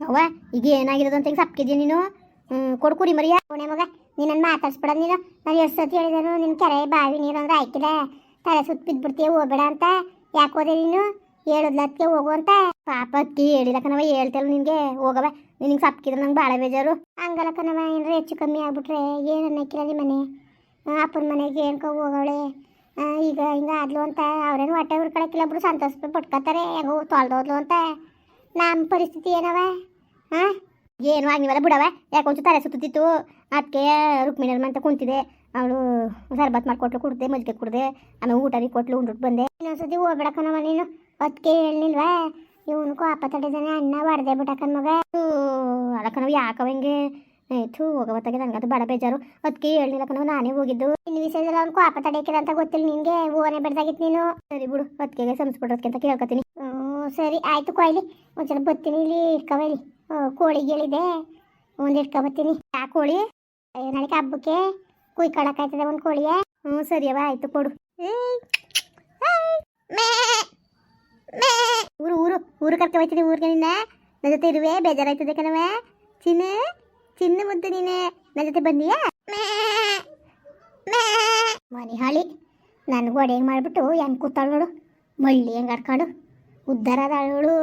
ಅವ್ವ ಈಗ ಏನಾಗಿರೋದು ಅಂತ ಹಿಂಗೆ ಸಪ್ಕಿದ್ಯಾ ನೀನು? ಹ್ಮ್, ಕೊಡು ಕುರಿ ಮರಿಯ. ಓಣೆ ಮಗ ನೀನನ್ನು ಮಾತಾಡ್ಸ್ಬಿಡ ನೀನು. ನಾನು ಎಷ್ಟು ಸತಿ ಹೇಳಿದನು ನಿನ್ನ ಕೆರೆ ಬಾವಿ ನೀರು ಅಂದ್ರೆ ತಲೆ ಸುತ್ತ ಬಿದ್ಬಿಡ್ತೀಯ ಹೋಗ್ಬೇಡ ಅಂತ. ಯಾಕೆ ಹೋದೆ ನೀನು? ಹೇಳದ್ಲತ್ಗೆ ಹೋಗು ಅಂತ. ಪಾಪ ಅಕ್ಕಿ ಹೇಳಿಲ್ಲ ಕಣವ ನಿನಗೆ. ಹೋಗವ ನಿನಗೆ ಸಪ್ಕಿದ್ರೆ ನಂಗೆ ಭಾಳ ಬೇಜಾರು. ಹಂಗಲ್ಲ ಕಣವ ಏನಾರ ಹೆಚ್ಚು ಕಮ್ಮಿ ಆಗ್ಬಿಟ್ರೆ ಏನು ಅನ್ನಕ್ಕಿಲ್ಲ ನಿಮ್ಮ ಮನೆ. ಅಪ್ಪನ ಮನೆಗೆ ಏನ್ಕೊ ಹೋಗವಳೆ. ಈಗ ಹಿಂಗೆ ಆದ್ಲು ಅಂತ. ಅವ್ರೇನು ಹೊಟ್ಟೆ ಹುರ್ಕೊಳಕ್ಕಿಲ್ಲ ಬಿಡು ಸಂತೋಷ ಪಟ್ಕೋತಾರೆ. ಹೆಂಗೋ ತೊಳ್ದೋದ್ಲು ಅಂತ. ನಮ್ಮ ಪರಿಸ್ಥಿತಿ ಏನವ ಹಾಂ? ಏನು ಆಗಿವಲ್ಲ ಬಿಡವ? ಯಾಕೆ ಒಂಚೂರು ತಲೆ ಸುತ್ತಿತ್ತು ಅದಕ್ಕೆ ರುಕ್ಮಿಣರ್ ಅಂತ ಕುಂತಿದೆ ಅವಳು ಸರ್ಬತ್ ಮಾಡಿಕೊಟ್ಲು, ಕುಡ್ದೆ, ಮಜ್ಜಿಗೆ ಕುಡ್ದೆ, ಆಮೇಲೆ ಊಟ ಕೊಟ್ಲು ಉಂಡ್ಬಿಟ್ಟು ಬಂದೆ. ಇನ್ನೊಂದ್ಸತಿ ಹೋಗ್ಬಿಡಕನವ ನೀನು. ಅದಕ್ಕೆ ಹೇಳಿಲ್ವಾ ಇವನು ಕೋಪ ತಡೆದಾನೆ ಅನ್ನ ಬಾಡ್ದೆ ಬಿಟಕನ್ ಮಗ. ಅದಕ್ಕನವ ಯಾಕವ ಹಿಂಗೆ? ಥೂ ಹೋಗವತ್ತಾಗೆ ಅದು ಬಡ ಬೇಜಾರು. ಅದಕ್ಕೆ ಹೇಳಿಲ್ಲ ನಾನೇ ಹೋಗಿದ್ದು. ಇನ್ನು ವಿಷಯದಲ್ಲಿ ಅವ್ನು ಕೋಪ ತಡೆಯಕ್ಕಿಲ್ಲ ಅಂತ ಗೊತ್ತಿಲ್ಲ ನಿನಗೆ ಓನೆ ಬಿಡ್ದಾಗಿತ್ತು ನೀನು. ಸರಿ ಬಿಡು ಅದಕ್ಕೆ ಸಂಸ್ಬಿಡೋದಕ್ಕೆ ಅಂತ ಕೇಳ್ಕೊತೀನಿ. ಹ್ಞೂ, ಸರಿ, ಆಯ್ತು, ಕೊಯ್ಲಿ. ಒಂದ್ಸಲ ಬರ್ತೀನಿ ಇಲ್ಲಿ ಇಟ್ಕವ ಇಲ್ಲಿ ಕೋಳಿ ಹೇಳಿದೆ. ಒಂದು ಯಾ ಕೋಳಿ ನಾಳೆ ಹಬ್ಬಕ್ಕೆ ಕುಯ್ಕೊಳಕಾಯ್ತದೆ ಒಂದು ಕೋಳಿಯ ಹ್ಞೂ ಸರಿಯವ ಆಯ್ತು, ಕೊಡು. ಊರು ಊರು ಊರು ಕರ್ಕೊ ಹೋಯ್ತೀನಿ ಊರಿಗೆ ನಿನ್ನ. ನನ್ನ ಜೊತೆ ಇರುವೆ, ಬೇಜಾರಾಯ್ತದೆ ಕಣವ ಚಿನ್ನ ಚಿನ್ನ ಮುದ್ದು ನೀನೆ. ನನ್ನ ಜೊತೆ ಬಂದಿಯಾ. ಮನೆ ಹಾಳಿ. ನನಗೂ ಹೆಂಗೆ ಮಾಡಿಬಿಟ್ಟು ಹೆಂಗೆ ಕೂತಾಳು ನೋಡು. ಮಳ್ಳಿ ಹೆಂಗೆ ಆಡ್ಕೊಂಡು. ಉದ್ಧಾರ ಅವಳು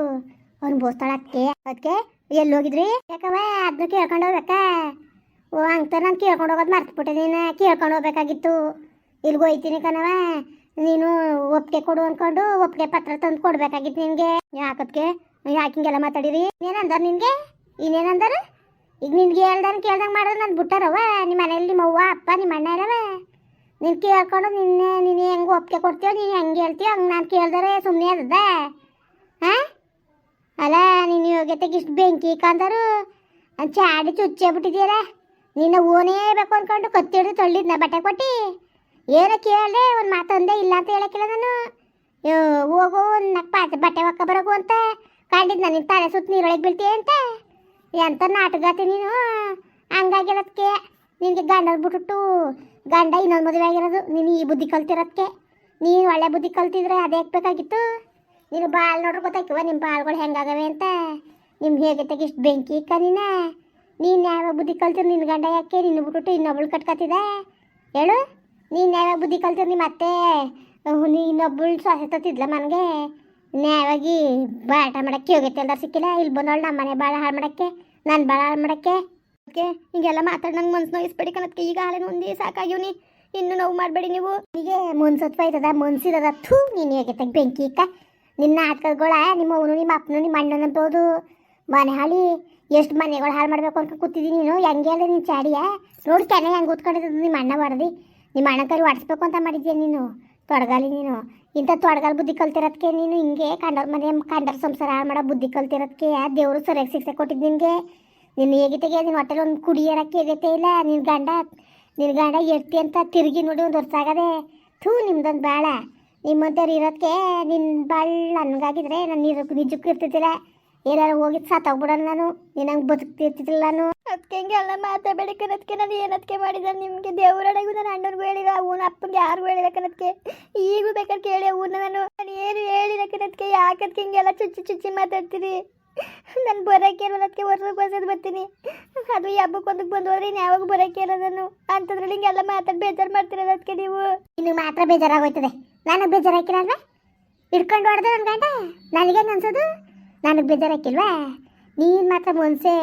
ಅನುಭವಿಸ್ತಾಳೆ ಅದಕ್ಕೆ ಅದಕ್ಕೆ ಎಲ್ಲಿ ಹೋಗಿದ್ರಿ? ಯಾಕವ ಅದನ್ನ ಕೇಳ್ಕೊಂಡು ಹೋಗ್ಬೇಕಾ? ಓ, ಹಂಗ್ತಾರ ನಾನು ಕೇಳ್ಕೊಂಡು ಹೋಗೋದು ಮರ್ತ್ಬಿಟ್ಟೆ ನೀನು. ಕೇಳ್ಕೊಂಡು ಹೋಗ್ಬೇಕಾಗಿತ್ತು. ಇಲ್ಲಿಗೆ ಹೋಯ್ತೀನಿ ಕಣವ ನೀನು ಒಪ್ಪಿಗೆ ಕೊಡು ಅಂದ್ಕೊಂಡು ಒಪ್ಪಿಗೆ ಪತ್ರ ತಂದು ಕೊಡ್ಬೇಕಾಗಿತ್ತು ನಿನಗೆ. ಯಾಕದ್ಕೆ? ಯಾಕೆ ಹಿಂಗೆಲ್ಲ ಮಾತಾಡಿರಿ? ಏನಂದಾರ ನಿನಗೆ? ಇನ್ನೇನಂದಾರ? ಈಗ ನಿನ್ಗೆ ಹೇಳ್ದಂಗೆ ಕೇಳ್ದಂಗೆ ಮಾಡಿದ್ರೆ ನಾನು ಬಿಟ್ಟಾರವ ನಿಮ್ಮ ಮನೇಲಿ ನಿಮ್ಮ ಅವ್ವ, ಅಪ್ಪ ನಿಮ್ಮ ಅಣ್ಣ ಇರವ ನೀನು ಕೇಳ್ಕೊಂಡು ನಿನ್ನೆ, ನೀನು ಹೆಂಗೆ ಒಪ್ಪಿಗೆ ಕೊಡ್ತೀಯೋ, ನೀನು ಹೆಂಗೆ ಹೇಳ್ತೀಯೋ, ಹಂಗೆ ನಾನು ಕೇಳ್ದರೆ ಸುಮ್ಮನೆ ಅದ ಹಾಂ ಅಲ್ಲ, ನೀನು ಯೋಗ್ಯತೆಗೆ ಇಷ್ಟು ಬೆಂಕಿ ಕಂದರು ಚಾಡಿ ಚುಚ್ಚೇ ಬಿಟ್ಟಿದ್ದೀರ ನಿನ್ನ ಓನೇ ಬೇಕು ಅಂದ್ಕೊಂಡು ಕತ್ತಿಡಿದು ತಳ್ಳಿದ್ನ ಬಟ್ಟೆ ಕೊಟ್ಟು? ಏನೋ ಕೇಳಿದೆ, ಒಂದು ಮಾತಂದೆ ಇಲ್ಲ ಅಂತ ಹೇಳಕ್ಕಿಲ್ಲ ನಾನು. ಹೋಗು ನಕ್ಕ ಪಾಚ ಬಟ್ಟೆ ಒಕ್ಕ ಬರೋಗು ಅಂತ ಕಂಡಿದ್ದು ನಿನ್ನ ತಲೆ ಸುತ್ತ ನೀರೊಳಗೆ ಬೀಳ್ತೀಯ ಅಂತ? ಎಂತ ನಾಟಗಾತಿ ನೀನು? ಹಂಗಾಗಿರೋದಕ್ಕೆ ನಿನಗೆ ಗಂಡ ಬಿಟ್ಟು ಗಂಡ ಇನ್ನೊಂದು ಮದುವೆ ಆಗಿರೋದು, ನೀನು ಈ ಬುದ್ಧಿ ಕಲ್ತಿರೋದಕ್ಕೆ ನೀನು ಒಳ್ಳೆ ಬುದ್ಧಿ ಕಲ್ತಿದ್ರೆ ಅದೇ ಬೇಕಾಗಿತ್ತು? ನೀನು ಬಾಲ್ ನೋಡ್ರಿ ಗೊತ್ತಾಯ್ತವ ನಿಮ್ಮ ಬಾಳ್ಗಳು ಹೆಂಗಾಗವೆ ಅಂತ? ನಿಮ್ಗೆ ಹೇಗೆ ಇಷ್ಟು ಬೆಂಕಿ ಇಕ್ಕ ನೀನ? ನೀನು ಯಾವಾಗ ಬುದ್ಧಿ ಕಲ್ತಿರು ನಿನ್ನ ಗಂಡ ಯಾಕೆ ನಿನ್ನ ಬಿಟ್ಟು ಇನ್ನೊಬ್ಳು ಕಟ್ಕತ್ತಿದೆ? ಹೇಳು, ನೀನು ಯಾವಾಗ ಬುದ್ಧಿ ಕಲ್ತಿರು ನಿಮ್ಮ ಅತ್ತೆ? ನೀ ಇನ್ನೊಬ್ಳು ಸೊಸೆ ತತ್ತಿದ್ಲ ಮನೆಗೆ? ನ್ಯಾಯವಾಗಿ ಬಾಟ ಮಾಡಕ್ಕೆ ಹೋಗೈತೆ ಎಲ್ಲರೂ ಸಿಕ್ಕಿಲ್ಲ? ಇಲ್ಲಿ ಬಂದವಳು ನಮ್ಮ ಮನೆ ಭಾಳ ಹಾಳು ಮಾಡಕ್ಕೆ, ನಾನು ಭಾಳ ಹಾಳು ಮಾಡಕ್ಕೆ? ಓಕೆ, ಹಿಂಗೆಲ್ಲ ಮಾತಾಡಿ ನಂಗೆ ಮನ್ಸು ನೋಯಿಸ್ಬೇಡಿ ಕಣಕ್ಕೆ ಈಗ ಹಾಳೆ ಒಂದೇ ಸಾಕಾಗಿವ್ನಿ ಇನ್ನು ನೋವು ಮಾಡಬೇಡಿ ನೀವು. ಹೀಗೆ ಮುನ್ಸತ್ವ ಆಯ್ತದ ಮನ್ಸಿದದ ಥೂ, ನೀನು ಹೇಗೆ ಬೆಂಕಿ ಇಕ್ಕ? ನಿನ್ನ ನಾಟಕಗಳ ನಿಮ್ಮ ಅವನು, ನಿಮ್ಮ ಅಪ್ಪನು, ನಿಮ್ಮ ಅಣ್ಣನ ಅನ್ಬೋದು ಮನೆ ಹಾಳಿ, ಎಷ್ಟು ಮನೆಗಳು ಹಾಳು ಮಾಡಬೇಕು ಅಂತ ಕೂತಿದ್ದೀನಿ ನೀನು? ಹೆಂಗೆ ಅಲ್ಲ ನೀನು ಚಾಡಿಯ ನೋಡಿ ಕೆನೆ ಹೆಂಗೆ ಕೂತ್ಕೊಂಡಿದ್ದು ನಿಮ್ಮ ಅಣ್ಣ ಹೊಡೆದು ನಿಮ್ಮ ಅಣ್ಣ ಕರಿ ಒಡಿಸ್ಬೇಕು ಅಂತ ಮಾಡಿದ್ಯಾ ನೀನು? ತೊಡಗಾಲಿ ನೀನು. ಇಂಥ ತೊಡಗಾಲ ಬುದ್ಧಿ ಕಲ್ತಿರೋದಕ್ಕೆ ನೀನು ಹಿಂಗೆ ಕಂಡರ ಮನೆ ಕಂಡರ ಸಂಸಾರ ಹಾಳು ಮಾಡೋ ಬುದ್ಧಿ ಕಲ್ತಿರೋದಕ್ಕೆ ದೇವರು ಸರಿಯಾಗಿ ಶಿಕ್ಷೆ ಕೊಟ್ಟಿದ್ದು ನಿನಗೆ. ನಿನ್ನ ಹೇಗೆ ತೆಗೆ ನಿನ್ನ ಹೊಟ್ಟೆಲಿ ಒಂದು ಕುಡಿಯೋರಕ್ಕೆ ಹೇಗೈತೆ ಇಲ್ಲ? ನಿನ್ನ ಗಂಡ ನಿನ್ನ ಗಂಡ ಎಡ್ತಿ ಅಂತ ತಿರುಗಿ ನೋಡಿ ಒಂದು ವರ್ಷ ಆಗದೆ. ಥೂ, ನಿಮ್ದೊಂದು ಬಾಳ ಮಧ್ಯವ್ರು ಇರೋದಕ್ಕೆ ನಿನ್ನ ಬಾಳ್ ನನಗಾಗಿದ್ರೆ ನಾನು ನೀರು ನಿಜಕ್ಕೂ ಇರ್ತಿದ್ದಿಲ್ಲ. ಏನಾರು ಹೋಗಿ ಸತ್ತೋಗ್ಬಿಡೋಣ ನಾನು. ನೀನು ಹಂಗೆ ಬದುಕ್ತಿರ್ತಿದ್ದಿಲ್ಲ ನಾನು. ಅದಕ್ಕೆ ಹಿಂಗೆ ಎಲ್ಲ ಮಾತಾಡಬೇಡಿ ಕನ್ನದಕ್ಕೆ ನಾನು ಏನದಕ್ಕೆ ಮಾಡಿದ? ನಿಮಗೆ ದೇವರಡೆಗೂ ನಾನು ಅಣ್ಣನಿಗೂ ಹೇಳಿದ ಅವನ ಅಪ್ಪನಿಗೆ ಯಾರಿಗೂ ಹೇಳಿಲ್ಲ ಕನ್ನದಕ್ಕೆ ಈಗೂ ಬೇಕಾದ್ರೆ ಕೇಳಿ ಅವನ್ನ ನಾನು. ನಾನು ಏನು ಹೇಳಿಲ್ಲ ಕನ್ನದಕ್ಕೆ ಯಾಕದಕ್ಕೆ ಹಿಂಗೆಲ್ಲ ಚುಚ್ಚಿ ಚುಚ್ಚಿ ಮಾತಾಡ್ತೀರಿ ನಾನು ಬರೋಕೆ ಇರೋದಕ್ಕೆ ವರ್ಷಕ್ಕೆ ವರ್ಷದ ಬರ್ತೀನಿ. ಅದು ಈ ಹಬ್ಬಕ್ಕೆ ಒಂದಕ್ಕೆ ಬಂದು ಹೋದ್ರೆ ಇನ್ನು ಯಾವಾಗ ಬರೋಕೆ ಇರೋ ನಾನು. ಅಂಥದ್ರಲ್ಲಿ ಹಿಂಗೆಲ್ಲ ಮಾತಾಡಿ ಬೇಜಾರು ಮಾಡ್ತಿರೋದಕ್ಕೆ ನೀವು. ನಿನಗೆ ಮಾತ್ರ ಬೇಜಾರಾಗೋಯ್ತದೆ. ನನಗೆ ಬೇಜಾರಾಕಿರಲ್ವೇ ಹಿಡ್ಕೊಂಡು ಹೊಡೆದ ನನ್ನ ಗಂಡ? ನನಗೇನು ಅನ್ಸೋದು? ನನಗೆ ಬೇಜಾರಾಕಿಲ್ವಾ ನೀನು ಮಾತ್ರ ಮನ್ಸೆ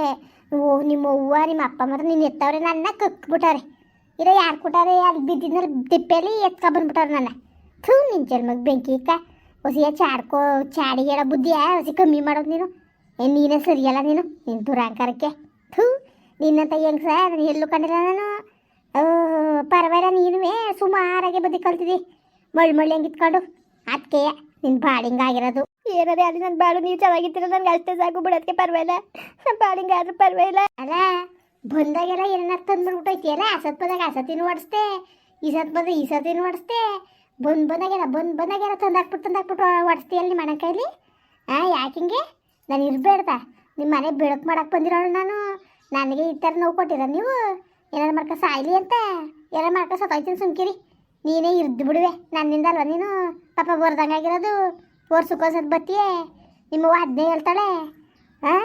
ಓ ನಿಮ್ಮ ಅವ್ವ ನಿಮ್ಮ ಅಪ್ಪ ಮಾತ್ರ ನೀನು ಎತ್ತವ್ರೆ ನನ್ನ ಕಕ್ಬಿಟ್ಟವ್ರೆ ಇರೋ ಯಾರು ಕೊಟ್ಟಾರೆ ಅಲ್ಲಿ ಬಿದ್ದಿದ್ರೆ ದಿಪ್ಪೆಲಿ ಎತ್ಕೊ ಬಂದ್ಬಿಟ್ಟವ್ರೆ ನನ್ನ. ಥೂ ನಿನ್ನ ಜನ್ಮಕ್ಕೆ ಬೆಂಕಿ ಇಕ್ಕ. ಹೊಸಿಯ ಚಾಡ್ಕೋ ಚಾಡಿ ಹೇಳೋ ಬುದ್ಧಿಯ ಹೊಸಿ ಕಮ್ಮಿ ಮಾಡೋದು ನೀನು. ಏ ನೀನೇ ಸರಿಯಲ್ಲ ನೀನು ನಿನ್ನ ದುರಾಂಕಾರಕ್ಕೆ. ಥೂ ನಿನ್ನಂತ ಹೆಂಗ್ ಸರ್ ಎಲ್ಲೂ ಕಂಡಿಲ್ಲ ನಾನು. ಓ, ಪರವಾಗಿಲ್ಲ ನೀನುವೇ ಸುಮಾರಾಗೆ ಬದಿ ಕಲ್ತಿದ್ದಿ ಮಳ್ ಮಳ್ಳಿ ಹಂಗೆ ಇತ್ಕೊಂಡು ಅದಕ್ಕೆ ನಿನ್ನ ಬಾಳಿಂಗ ಆಗಿರೋದು. ಏನದೇ ಅಲ್ಲಿ ನನ್ನ ಬಾಳು ನೀವು ಚೆನ್ನಾಗಿದ್ದೀರ ನನಗೆ ಅಷ್ಟೇ ಸಾಕು ಬಿಡೋದಕ್ಕೆ ಪರವಾಗಿಲ್ಲ. ನಮ್ಮ ಬಾಳಿಂಗ ಆದ್ರೂ ಪರವಾಗಿಲ್ಲ. ಅಲ್ಲ ಬಂದಾಗೆಲ್ಲ ಏನಾರ ತಂದ್ಬಿಟ್ಬಿಟ್ಟೈತಿಯಲ್ಲ ಆ ಸತ್ ಬಂದಾಗ ಆ ಸತಿನೂ ಓಡಿಸ್ದೆ ಈ ಸತ್ ಬಂದ ಈ ಸತಿನೂ ಓಡಿಸ್ದೆ ಬಂದ್ ಬಂದಾಗೆಲ್ಲ ಬಂದ್ ಬಂದಾಗೆಲ್ಲ ತಂದಾಕ್ಬಿಟ್ಟು ತಂದಾಕ್ಬಿಟ್ಟು ಓಡಿಸ್ತೀಯಲ್ಲ ಅಲ್ಲಿ ಅಣ್ಣ ಕೈಲಿ. ಆ ಯಾಕಿಂಗೆ ನಾನು ಇರಬೇಡ್ದ. ನಿಮ್ಮ ಮನೆ ಬೆಳಕು ಮಾಡಕ್ಕೆ ಬಂದಿರೋಳು ನಾನು. ನನಗೆ ಈ ಥರ ನೋವು ಕೊಟ್ಟಿರ ನೀವು? ಏನಾರು ಮಾಡ್ಕೊ ಸಾಯ್ಲಿ ಅಂತ. ಏನಾರು ಮಾಡ್ಕೊ ಸತ್ತೋಯ್ತೀನಿ ಸುಮ್ಕಿರಿ. ನೀನೇ ಇರ್ದು ಬಿಡುವೆ. ನನ್ನಿಂದ ಅಲ್ವಾ ನೀನು? ಪಾಪ ಬರ್ದಂಗಾಗಿರೋದು ವರ್ಷಕ್ಕೋಸದ್ ಬತ್ತಿಯೇ ನಿಮ್ಮ ಅದನ್ನೇ ಹೇಳ್ತಾಳೆ. ಹಾಂ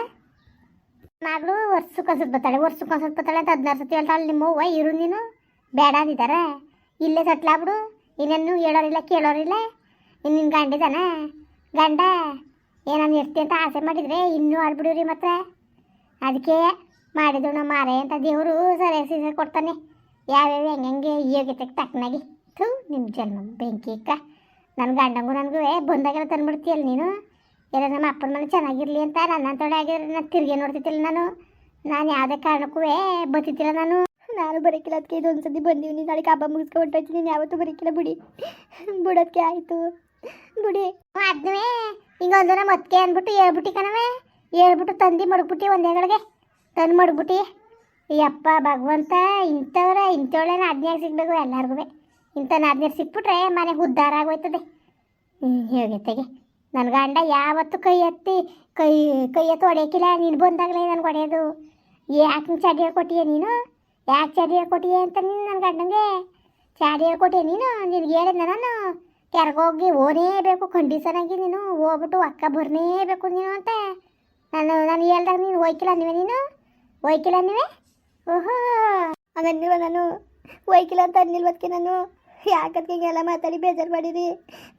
ವರ್ಷಕ್ಕೆ ಒಂದ್ಸತಿ ಬರ್ತಾಳೆ. ವರ್ಷಕ್ಕೆ ಬತ್ತಾಳೆ ಅಂತ ಹದಿನಾರು ಸತಿ ಹೇಳ್ತಾಳೆ. ನಿಮ್ಮ ಅವ್ವ ಇರು ನೀನು. ಬೇಡ ಅಂದಿದ್ದಾರೆ. ಇಲ್ಲೇ ಸಟ್ಲಾಬಿಡು ಇನ್ನೇನು ಹೇಳೋರಿಲ್ಲ, ಕೇಳೋರಿಲ್ಲ. ಇನ್ನು ನಿನ್ನ ಗಂಡಿದಾನ ಗಂಡ? ಏನನ್ನ ಇರ್ತಿ ಅಂತ ಆಸೆ ಮಾಡಿದರೆ ಇನ್ನೂ ಆಡ್ಬಿಡಿವ್ರಿ ಮತ್ತೆ. ಅದಕ್ಕೆ ಮಾಡಿದ್ರು ನಮ್ಮ ಮಾರೆ ಅಂತ ದೇವರು ಸರಿಯಾಗಿ ಸೀಸೆ ಕೊಡ್ತಾನೆ. ಯಾವ್ಯಾವ ಹೆಂಗೆ ಯೋಗ್ಯತೆಗೆ ತಕ್ಕನಾಗಿ. ಥೂ ನಿಮ್ಮ ಜನ್ಮ ಬೆಂಕಿ ಇಕ್ಕ. ನನ್ನ ಗಂಡಂಗೂ ನನಗೂ ಬಂದಾಗೆಲ್ಲ ತಂದ್ಬಿಡ್ತೀಯಲ್ಲ ನೀನು? ಎಲ್ಲ ನಮ್ಮ ಅಪ್ಪನ ಮನೆ ಚೆನ್ನಾಗಿರ್ಲಿ ಅಂತ, ನನ್ನ ತೊಡೆ ಆಗಿದ್ರೆ ನಾನು ತಿರುಗಿ ನೋಡ್ತಿದ್ದಿಲ್ಲ ನಾನು? ನಾನು ಯಾವುದೇ ಕಾರಣಕ್ಕೂ ಬತ್ತಿದ್ದಿಲ್ಲ ನಾನು. ನಾನು ಬರೋಕ್ಕಿಲ್ಲ ಅದಕ್ಕೆ ಇದೊಂದು ಸತಿ ಬಂದೀವಿ ನಾಳೆ ಹಬ್ಬ ಮುಗಿಸ್ಕೊಂಡು ಯಾವತ್ತು ನೀನು ಯಾವತ್ತೂ ಬರೋಕ್ಕಿಲ್ಲ ಬಿಡಿ. ಬಿಡೋದಕ್ಕೆ ಆಯಿತು. ಬಿಡಿ. ಅದನ್ನೇ ಅತ್ತಿಗೆ ಅಂದ್ಬಿಟ್ಟು ಹೇಳ್ಬಿಟ್ಟು ಕಣವೇ ಹೇಳ್ಬಿಟ್ಟು ತಂದು ಮಡಗ್ಬಿಟ್ಟು ಒಂದೇಗಳಿಗೆ ತಂದು ಮಡಗ್ಬಿಟ್ಟು. ಯಪ್ಪ ಭಗವಂತ, ಇಂಥವ್ರ ಇಂಥವಳೇನ ಆಜ್ಞೆಗೆ ಸಿಗಬೇಕು ಎಲ್ಲರಿಗೂ ಇಂಥ ನಾದ್ನೀರು ಸಿಕ್ಬಿಟ್ರೆ ಮನೆಗೆ ಉದ್ಧಾರ ಆಗೋಯ್ತದೆ. ತಗೆ ನನ್ನ ಗಂಡ ಯಾವತ್ತು ಕೈ ಎತ್ತಿ, ಕೈ ಕೈ ಎತ್ತು ಹೊಡೆಯೋಕ್ಕಿಲ್ಲ ನೀನು ಬಂದಾಗಲೇ ನನಗೆ ಹೊಡೆಯೋದು. ಯಾಕೆ ಚಾಡಿ ಹೇಳ್ಕೊಟ್ಟಿಯ ನೀನು? ಯಾಕೆ ಚಾಡಿ ಹೇಳ್ಕೊಟ್ಟಿಯ ಅಂತ ನೀನು ನನ್ನ ಗಂಡಂಗೆ? ಚಾಡಿ ಹೇಳ್ಕೊಟ್ಟಿಯ ನೀನು? ನಿನಗೆ ಹೇಳಿದ್ನ ನಾನು? ಕೆರೆಗೋಗಿ ಓನೇಬೇಕು ಖಂಡಿಸನಾಗಿ ನೀನು. ಹೋಗ್ಬಿಟ್ಟು ಅಕ್ಕ ಬರ್ನೇಬೇಕು ನೀನು ಅಂತ. ನಾನು ನಾನು ಹೇಳ್ದಾಗ ನೀನು ಹೋಯ್ಕಿಲ್ಲ ನೀವೇ ನೀನು? ಹೋಯ್ಕಿಲ್ಲ ನೀವೇ ಓಹೋ! ಹಂಗನ್ನಿಲ್ವ ನಾನು? ಹೋಯ್ಕಿಲ್ಲ ಅಂತ ಅನ್ನಿಲ್ವದಕ್ಕೆ ನಾನು? ಯಾಕದಕ್ಕೆ ಹಿಂಗೆಲ್ಲ ಮಾತಾಡಿ ಬೇಜಾರು ಮಾಡಿರಿ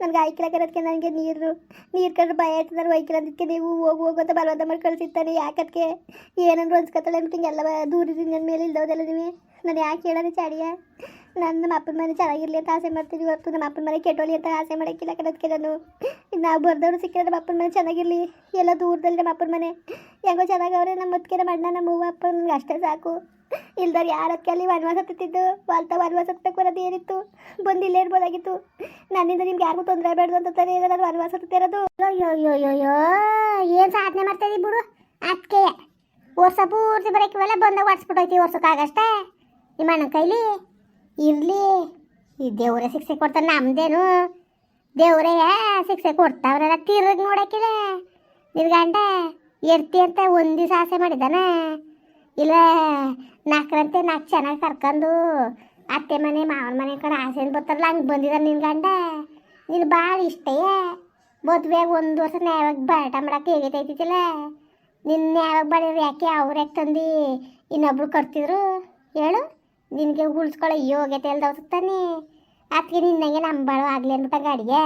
ನನಗೆ ಆಯ್ಕೆಲಕ್ಕೆ ನನಗೆ ನೀರು. ನೀರು ಕಂಡ್ರೆ ಭಯ ಆಯ್ತದ ನಾನು ಅಂದಿದ್ದಕ್ಕೆ ನೀವು ಹೋಗು ಹೋಗು ಅಂತ ಬಲವಂತ ಮಾಡಿ ಕಳಿಸಿರ್ತಾನೆ ಯಾಕದಕ್ಕೆ ಏನಂದ್ರು ಅನ್ಸ್ಕೊತಾಳೆ ಅಂತ ಹಿಂಗೆಲ್ಲ ದೂರಿದ್ದೀನಿ ನನ್ನ ಮೇಲೆ ಇಲ್ದೋದಲ್ಲ ನೀವು? ನಾನು ಯಾಕೆ ಹೇಳೋದು ಚಾಡಿಯ? ನಾನು ನಮ್ಮ ಅಪ್ಪನ ಮನೆ ಚೆನ್ನಾಗಿರಲಿ ಅಂತ ಆಸೆ ಮಾಡ್ತೀನಿ ಇವತ್ತು. ನಮ್ಮ ಅಪ್ಪನ ಮನೆ ಕೆಟ್ಟೋಲಿ ಅಂತ ಆಸೆ ಮಾಡೋಕ್ಕಿಲ್ಲ ಕಡೋದಕ್ಕೆ ನಾನು. ನಾವು ಬರ್ದವ್ರು ಸಿಕ್ಕಿದ್ರೆ ನಮ್ಮ ಅಪ್ಪನ ಮನೆ ಚೆನ್ನಾಗಿರಲಿ. ಎಲ್ಲ ದೂರದಲ್ಲಿ ನಮ್ಮ ಅಪ್ಪನ ಮನೆ. ಹೆಂಗೋ ಚೆನ್ನಾಗವ್ರೆ ನಮ್ಮ ಮುತ್ತಿಗೆ ಮಣ್ಣ ನಮ್ಮ ಅಪ್ಪ ನನಗೆ ಅಷ್ಟೇ ಸಾಕು. ಇಲ್ದವ್ರು ಯಾರಕ್ಕೆ ಅಲ್ಲಿ ವನವಾಸ ಹತ್ತಿದ್ದು ವಾಲ್ತ ವನವಾಸ ಹತ್ತಕ್ಕೆ ಬರೋದು ಏನಿತ್ತು? ಬಂದು ಇಲ್ಲೇ ಇರ್ಬೋದಾಗಿತ್ತು. ನನ್ನಿಂದ ನಿಮ್ಗೆ ಯಾರಿಗೂ ತೊಂದರೆ ಬೇಡ ಅಂತ ತಾನೇ ನಾನು ಅಯ್ಯೋ ಅಯ್ಯೋ ಅಯ್ಯೋ ಏನು ಸಾಧನೆ ಮಾಡ್ತಾ ಬುಡು. ಅದಕ್ಕೆ ವರ್ಷ ಪೂರ್ತಿ ಬರೋಕ್ಕಿವೆಲ್ಲ ಬಂದಾಗ ಹೊಡ್ಸ್ಬಿಟ್ಟೋಯ್ತಿ ವರ್ಷಕ್ಕಾಗಷ್ಟೇ. ನಿಮ್ಮ ಅಣ್ಣ ಕೈಲಿ. ಇರಲಿ. ಈ ದೇವರೇ ಶಿಕ್ಷೆ ಕೊಡ್ತಾರೆ ನಮ್ದೇನು. ದೇವರೇ ಶಿಕ್ಷೆ ಕೊಡ್ತಾವ್ರಲ್ಲ ತಿರುಗಿ ನೋಡಕ್ಕಿಲ್ಲ. ನಿನ್ ಗಂಡ ಎರ್ತಿ ಅಂತ ಒಂದು ದಿವಸ ಆಸೆ ಮಾಡಿದಾನ ಇಲ್ಲ ನಾಲ್ಕರಂತೆ ನಾಲ್ಕು ಚೆನ್ನಾಗಿ ಕರ್ಕೊಂಡು ಅತ್ತೆ ಮನೆ, ಮಾವನ ಮನೆ ಕಡೆ ಆಸೆ ಬರ್ತಾರಲ್ಲ, ಹಂಗೆ ಬಂದಿದ್ದಾನೆ ನಿನ್ನ ಗಂಡ. ನೀನು ಭಾಳ ಇಷ್ಟ ಮದುವೆಯಾಗ ಒಂದು ವರ್ಷ ಯಾವಾಗ ಬರಟ ಮಾಡಕ್ಕೆ ಹೇಗೈತೈತಿಲ್ಲ ನಿನ್ನ ಯಾವಾಗ ಬಡಿದ್ರು ಯಾಕೆ ಅವ್ರು ಯಾಕೆ ತಂದು? ಇನ್ನೊಬ್ರು ಕಟ್ತಿದ್ರು? ಹೇಳು. ನಿನಗೆ ಉಳಿಸ್ಕೊಳ್ಳೋ ಯೋಗ್ಯತೆ ಅಲ್ದವ್ ತಾನೆ ಅದಕ್ಕೆ ನಿನ್ನಂಗೆ ನಂಬಾಳು ಆಗ್ಲಿ ಅಂತ ಗಾಡಿಗೆ.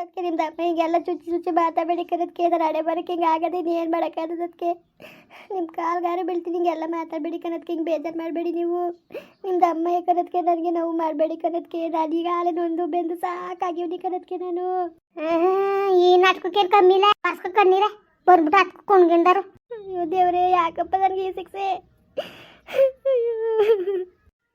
ಅದಕ್ಕೆ ನಿಮ್ದು ಅಮ್ಮ ಹಿಂಗೆಲ್ಲ ಚುಚ್ಚಿ ಚುಚ್ಚಿ ಮಾತಾಡಬೇಡಿ ಕರೋದಕ್ಕೆ ಅದರ ಅಡೆ ಬರಕ್ಕೆ ಹಿಂಗೆ ಆಗದೆ ಏನು ಮಾಡೋಕ್ಕಾಗದಕ್ಕೆ ನಿಮ್ಮ ಕಾಲ್ಗಾರ ಬೀಳ್ತೀನಿ ಹಿಂಗೆಲ್ಲ ಮಾತಾಡಬೇಡಿ ಕನದ್ಕೆ ಹಿಂಗೆ ಬೇಜಾರು ಮಾಡಬೇಡಿ ನೀವು. ನಿಮ್ದು ಅಮ್ಮ ಕನ್ನೋದಕ್ಕೆ ನನಗೆ ನೋವು ಮಾಡಬೇಡಿ ಕನ್ನದಕ್ಕೆ ನಾನು ಈಗ ಹಾಲೆ ನೊಂದು ಬೆಂದು ಸಾಕಾಗಿವ್ನಿ ಕನದ್ಕೆ ನಾನು. ಈ ನಾಟಕಕ್ಕೆ ಕಮ್ಮಿ ಇಲ್ಲ ಬರ್ಸ್ಕೊ ಕಣ್ಣೀರ. ಬಂದ್ಬಿಟ್ಟು ಹತ್ಕೊ ಕೊಂಡ್ಗಿಂದಾರು ಅಯ್ಯೋ ದೇವರೇ ಯಾಕಪ್ಪ ನನಗೆ ಈ ಶಿಕ್ಷೆ?